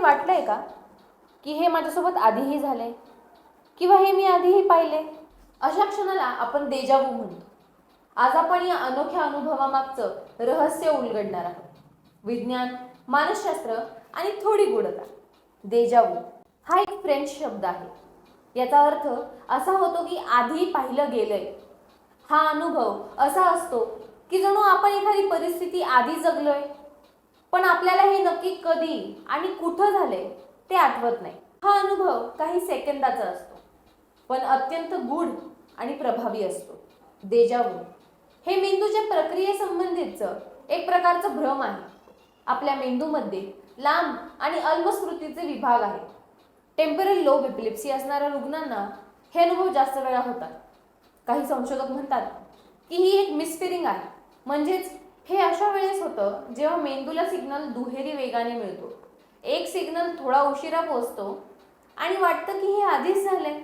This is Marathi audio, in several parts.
कधी वाटलंय का? की हे माझ्यासोबत आधीही झाले? किंवा हे मी आधीही पाहिले? अशा क्षणाला आपण देजावू म्हणतो. आज आपण या अनोख्या अनुभवामागचं रहस्य उलगडणार आहोत. विज्ञान मानसशास्त्र आणि थोडी गुढता. देजावू हा एक फ्रेंच शब्द आहे. याचा अर्थ असा होतो की आधी पाहिलं गेलंय. हा अनुभव असा असतो की जणू आपण एखादी परिस्थिती आधी जगलोय पण आपल्याला हे नक्की कधी आणि कुठं झाले ते आठवत नाही. हा अनुभव काही सेकंदाचा असतो. पण अत्यंत गूढ आणि प्रभावी असतो. देजावू हे मेंदूच्या प्रक्रियेसंबंधीचं एक प्रकारचं भ्रम आहे. आपल्या मेंदूमध्ये लांब आणि अल्पस्मृतीचे विभाग आहेत. टेम्परल लोब एपिलिप्सी असणाऱ्या रुग्णांना हे अनुभव जास्त वेळा होतात. काही संशोधक म्हणतात की ही एक मिसफिरिंग आहे. म्हणजेच हे अशा वेळेस होतं जेव्हा मेंदूला सिग्नल दुहेरी वेगाने मिळतो. एक सिग्नल थोडा उशिरा पोचतो आणि वाटतं की हे आधीच झालंय.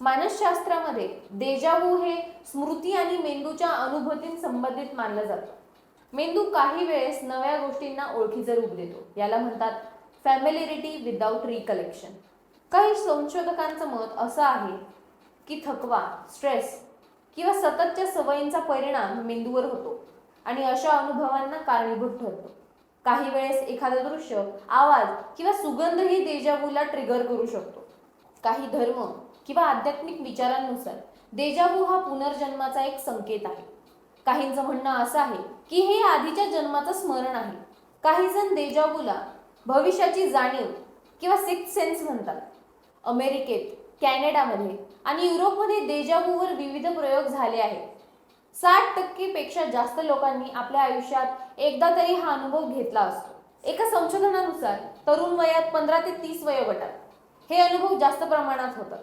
मानसशास्त्रामध्ये देजावू हे स्मृती आणि मेंदूच्या अनुभूतींसंबंधित मानलं जातं. मेंदू काही वेळेस नव्या गोष्टींना ओळखीचं रूप देतो. याला म्हणतात फॅमिलिरिटी विदाउट रिकलेक्शन काही संशोधकांचं मत असं आहे की थकवा स्ट्रेस किंवा सततच्या सवयींचा परिणाम मेंदूवर होतो. आणि अशा अनुभवांना कारणीभूत ठरतो. काही वेळेस एखादं दृश्य आवाज किंवा सुगंधही देजाबूला ट्रिगर करू शकतो. काही धर्म किंवा आध्यात्मिक विचारांनुसार देजाबू हा पुनर्जन्माचा एक संकेत आहे. काहींचं म्हणणं असं आहे की हे आधीच्या जन्माचं स्मरण आहे. काही जण देजाबूला भविष्याची जाणीव किंवा सिक्स सेन्स म्हणतात. अमेरिकेत कॅनडामध्ये आणि युरोपमध्ये देजाबूवर विविध प्रयोग झाले आहेत. साठ टक्केपेक्षा जास्त लोकांनी आपल्या आयुष्यात एकदा तरी हा अनुभव घेतला असतो. एका संशोधनानुसार तरुण वयात पंधरा ते तीस वयोगटात हे अनुभव जास्त प्रमाणात होतात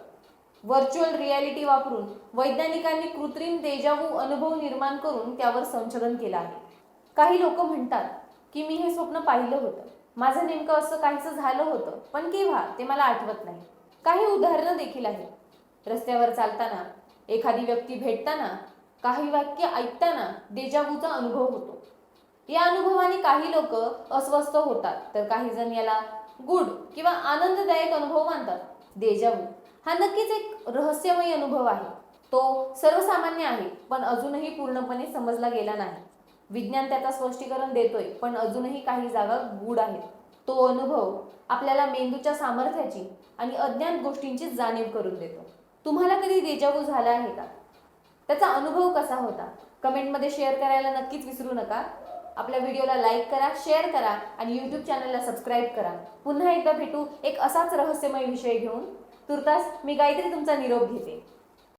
व्हर्च्युअल रियालिटी वापरून वैज्ञानिकांनी कृत्रिम देजावू अनुभव निर्माण करून त्यावर संशोधन केलं आहे. काही लोक म्हणतात की मी हे स्वप्न पाहिलं होतं. माझं नेमकं असं काहीसं झालं होतं पण केव्हा ते मला आठवत नाही. काही उदाहरणं देखील आहेत. रस्त्यावर चालताना एखादी व्यक्ती भेटताना काही वाक्य ऐकताना देजाबूचा अनुभव होतो. या अनुभवाने काही लोक अस्वस्थ होतात. तर काही जण याला गुड किंवा आनंददायक अनुभव मानतात. देजावू हा नक्कीच एक रहस्यमयी अनुभव आहे. तो सर्वसामान्य आहे पण अजूनही पूर्णपणे समजला गेला नाही. विज्ञान त्याचा स्पष्टीकरण देतोय पण अजूनही काही जागा गूढ आहेत. तो अनुभव आपल्याला मेंदूच्या सामर्थ्याची आणि अज्ञात गोष्टींची जाणीव करून देतो. तुम्हाला कधी देजावू झाला आहे का? त्याचा अनुभव कसा होता? कमेंटमध्ये शेअर करायला नक्कीच विसरू नका. आपल्या व्हिडिओला लाईक करा शेअर करा आणि यूट्यूब चॅनलला सबस्क्राईब करा. पुन्हा एकदा भेटू एक असाच रहस्यमय विषय घेऊन. तुर्तास मी गायत्री तुमचा निरोप घेते.